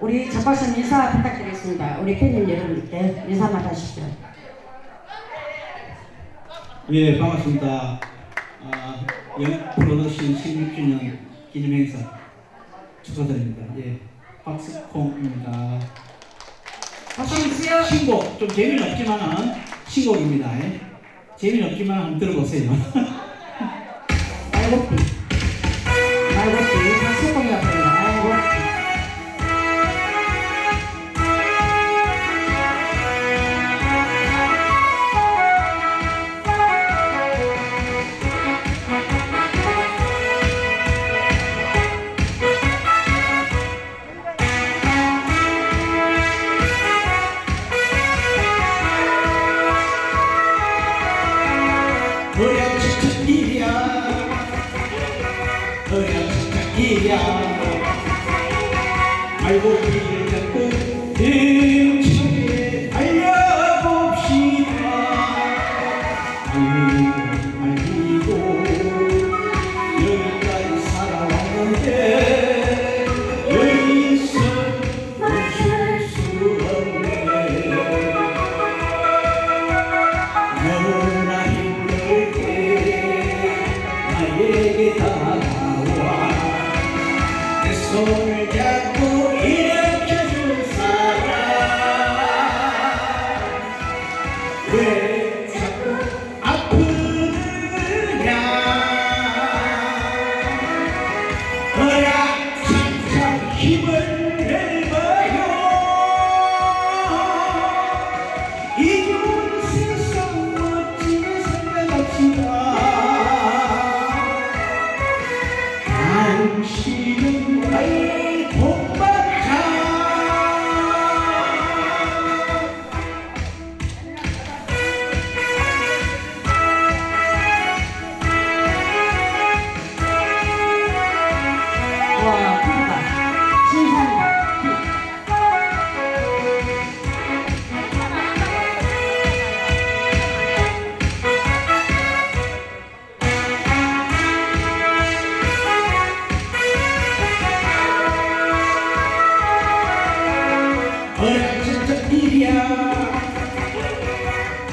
우리 작가님 인사 부탁드리겠습니다. 우리 팬님 여러분께 인사만 하시죠. 예, 반갑습니다. 아, 영 프로덕션 16주년 기념 행사 축하드립니다. 예, 박스콩입니다. 주세요. 신곡 좀 재미는 없지만은 신곡입니다. 예. 재미는 없지만 한번 들어보세요. 일이야. 알고 비를 잡 Yeah.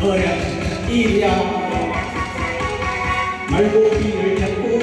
어려운 일이야. 말고기를 잡고